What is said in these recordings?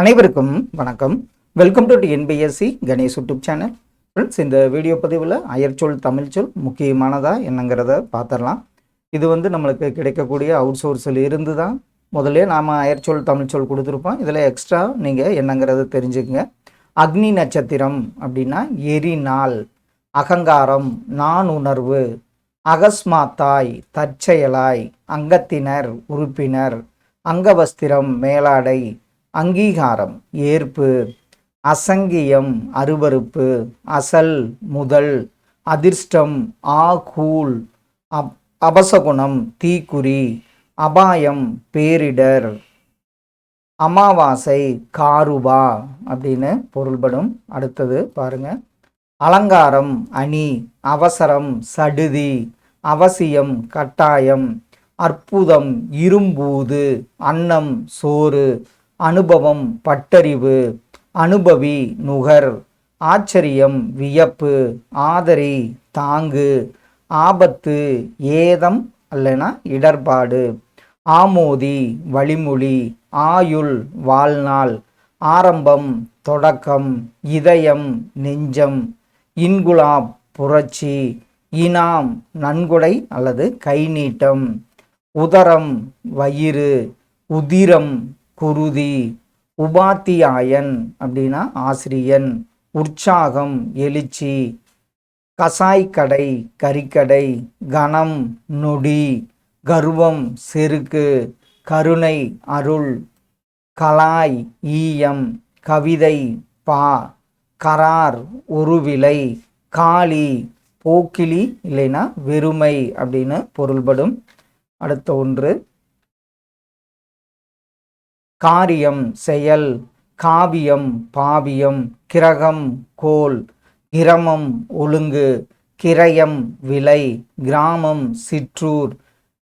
அனைவருக்கும் வணக்கம். Welcome to NPSC Ganesh YouTube channel friends இந்த வீடியோ பதிவில் அயற்சொல் தமிழ்ச்சொல் முக்கியமானதா என்னங்கிறத பார்த்துடலாம் இது வந்து நம்மளுக்கு கிடைக்கக்கூடிய அவுட் சோர்ஸில் இருந்து தான் முதல்ல நாம் அயற்சொல் தமிழ்ச்சொல் கொடுத்துருப்போம். இதில் எக்ஸ்ட்ரா நீங்கள் என்னங்கிறத தெரிஞ்சுக்கங்க. அக்னி நட்சத்திரம் அப்படின்னா எரிநாள் அகங்காரம் நான் உணர்வு அகஸ்மாத்தாய் தற்செயலாய் அங்கத்தினர் உறுப்பினர் அங்கவஸ்திரம் மேலாடை அங்கீகாரம் ஏற்பு அசங்கியம் அருவருப்பு அசல் முதல் அதிர்ஷ்டம் ஆகூல் அப் அபசகுணம் தீக்குறி அபாயம் பேரிடர் அமாவாசை காருபா அப்படின்னு பொருள்படும். அடுத்தது பாருங்க. அலங்காரம் அணி அவசரம் சடுதி அவசியம் கட்டாயம் அற்புதம் இரும்பூது அன்னம் சோறு அனுபவம் பட்டறிவு அனுபவி நுகர் ஆச்சரியம் வியப்பு ஆதரி தாங்கு ஆபத்து ஏதம் அல்லனா இடர்பாடு ஆமோதி வழிமொழி ஆயுள் வாழ்நாள் ஆரம்பம் தொடக்கம் இதயம் நெஞ்சம் இன்குலாப் புரட்சி இனாம் நன்கொடை அல்லது கைநீட்டம் உதரம் வயிறு உதிரம் குருதி உபாத்தியாயன் அப்படின்னா ஆசிரியன் உற்சாகம் எழுச்சி கசாய்க்கடை கறிக்கடை கணம் நொடி கர்வம் செருக்கு கருணை அருள் கலாய் ஈயம் கவிதை பா கரார் ஒருவிலை காளி போக்கிலி இல்லைன்னா வெறுமை அப்படின்னு பொருள்படும். அடுத்த ஒன்று காரியம் செயல் காவியம் பாவியம் கிரகம் கோல் கிரமம் ஒழுங்கு கிரயம் விலை கிராமம் சிற்றூர்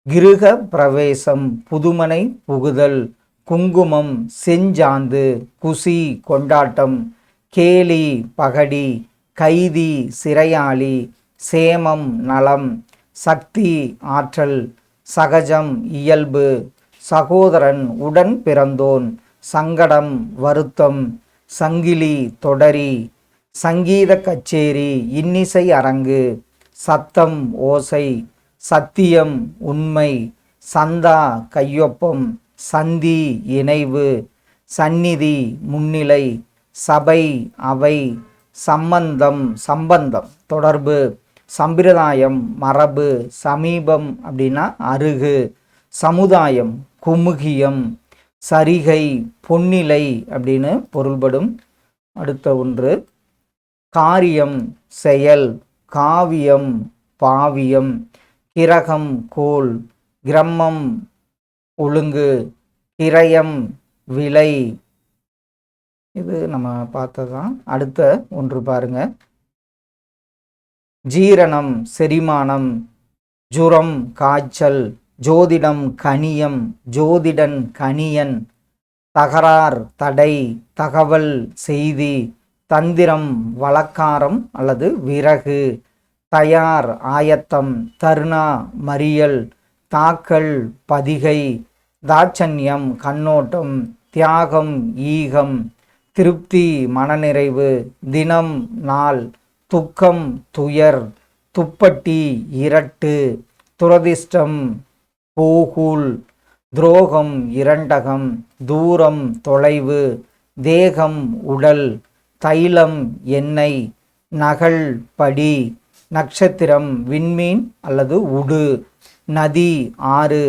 கிருக பிரவேசம் புதுமனை புகுதல் குங்குமம் செஞ்சாந்து குசி கொண்டாட்டம் கேலி பகடி கைதி சிறையாளி சேமம் நலம் சக்தி ஆற்றல் சகஜம் இயல்பு சகோதரன் உடன் பிறந்தோன். சங்கடம் வருத்தம் சங்கிலி தொடரி சங்கீத கச்சேரி இன்னிசை அரங்கு சத்தம் ஓசை சத்தியம் உண்மை சந்தா கையொப்பம் சந்தி இணைவு சந்நிதி முன்னிலை சபை அவை சம்பந்தம் சம்பந்தம் தொடர்பு சம்பிரதாயம் மரபு சமீபம் அப்படின்னா அருகு சமுதாயம் குமுகியம் சரிகை பொன்னிலை அப்படின்னு பொருள்படும். அடுத்த ஒன்று காரியம் செயல் காவியம் பாவியம் கிரகம் கோல் கிரம்மம் ஒழுங்கு கிரயம் விலை. இது நம்ம பார்த்ததான் அடுத்த ஒன்று பாருங்க. ஜீரணம் செரிமானம் ஜுரம் காய்ச்சல் ஜோதிடம் கனியம் ஜோதிடன் கனியன் தகரார் தடை தகவல் செய்தி தந்திரம் வழக்காரம் அல்லது விறகு தயார் ஆயத்தம் தருணா மறியல் தாக்கல் பதிகை தாட்சண்யம் கண்ணோட்டம் தியாகம் ஈகம் திருப்தி மனநிறைவு தினம் நாள் துக்கம் துயர் துப்பட்டி இரட்டு துரதிர்ஷ்டம் போகூல் துரோகம் இரண்டகம் தூரம் தொலைவு தேகம் உடல் தைலம் எண்ணெய் நகல் படி நட்சத்திரம் விண்மீன் அல்லது உடு நதி ஆறு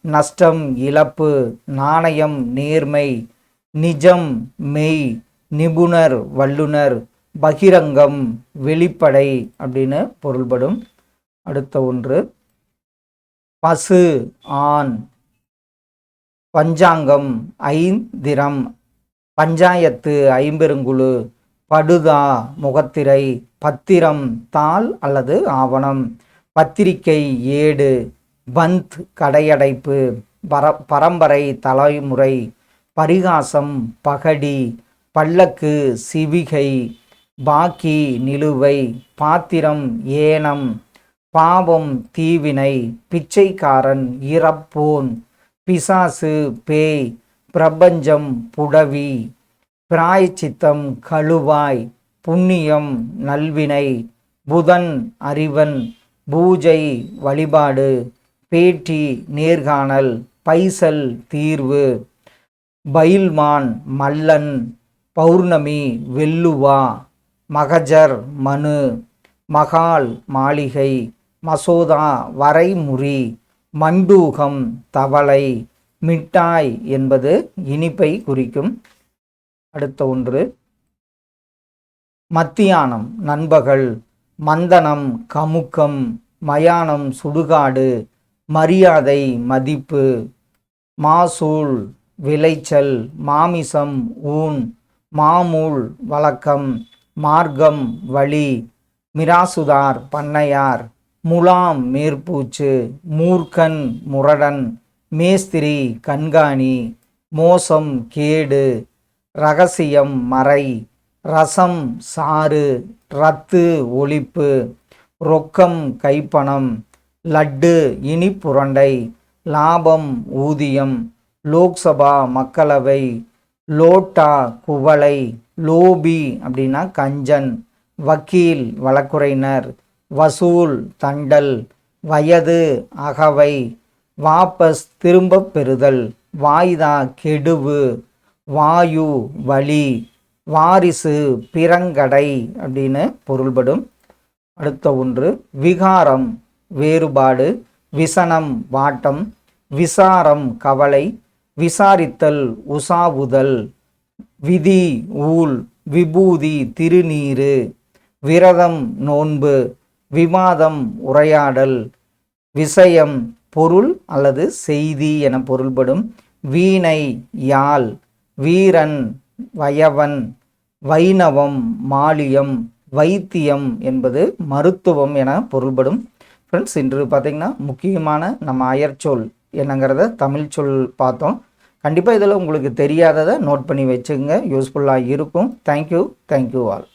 நஷ்டம் இழப்பு நாணயம் நேர்மை நிஜம் மெய் நிபுணர் வல்லுனர் பகிரங்கம் வெளிப்படை அப்படின்னு பொருள்படும். அடுத்த ஒன்று. பசு ஆண். பஞ்சாங்கம் ஐந்திரம். பஞ்சாயத்து ஐம்பெருங்குழு. படுதா முகத்திரை. பத்திரம் தாள் அல்லது ஆவணம். பத்திரிகை ஏடு. பந்த் கடையடைப்பு. பர பரம்பரை தலைமுறை. பரிகாசம் பகடி. பல்லக்கு சிவிகை. பாக்கி நிலுவை. பாத்திரம் ஏனம். பாவம் தீவினை பிச்சைக்காரன் இறப்போன் பிசாசு பேய் பிரபஞ்சம் புடவி பிராயச்சித்தம் கழுவாய் புண்ணியம் நல்வினை புதன் அறிவன் பூஜை வழிபாடு பேட்டி நேர்காணல் பைசல் தீர்வு பயில்மான் மல்லன் பௌர்ணமி வெல்லுவா மகஜர் மனு மகால் மாளிகை மசோதா வரைமுறி மண்டூகம் தவளை மிட்டாய் என்பது இனிப்பை குறிக்கும். அடுத்த ஒன்று. மத்தியானம் நண்பகல் மந்தனம் கமுக்கம் மயானம் சுடுகாடு மரியாதை மதிப்பு மாசூல் விளைச்சல் மாமிசம் ஊன் மாமூல் வழக்கம் மார்க்கம் வழி மிராசுதார் பண்ணையார் முலாம் மேற்பூச்சு மூர்க்கன் முரடன் மேஸ்திரி கண்காணி மோசம் கேடு ரகசியம் மறை ரசம் சாறு ரத்து ஒழிப்பு ரொக்கம் கைப்பணம் லட்டு இனிப்புரண்டை லாபம் ஊதியம் லோக்சபா மக்களவை லோட்டா குவளை லோபி அப்படின்னா கஞ்சன் வக்கீல் வழக்குறையினர் வசூல் தண்டல் வயது அகவை வாபஸ் திரும்பப் பெறுதல். வாய்தா கெடுவு வாயு வழி வாரிசு பிறங்கடை அப்படின்னு பொருள்படும். அடுத்த ஒன்று விகாரம் வேறுபாடு விசனம் வாட்டம் விசாரம் கவலை விசாரித்தல் உசாவுதல் விதி ஊல் விபூதி திருநீறு விரதம் நோன்பு விவாதம் உரையாடல் விஷயம் பொருள் அல்லது செய்தி என பொருள்படும் வீணை யாழ் வீரன் வயவன் வைணவம் மாலியம் வைத்தியம் என்பது மருத்துவம் என பொருள்படும். ஃப்ரெண்ட்ஸ் இன்று பார்த்திங்கன்னா முக்கியமான நம்ம அயற்சொல் என்னங்கிறத தமிழ் சொல் பார்த்தோம். கண்டிப்பாக இதில் உங்களுக்கு தெரியாததை நோட் பண்ணி வச்சுங்க யூஸ்ஃபுல்லாக இருக்கும். Thank you thank you all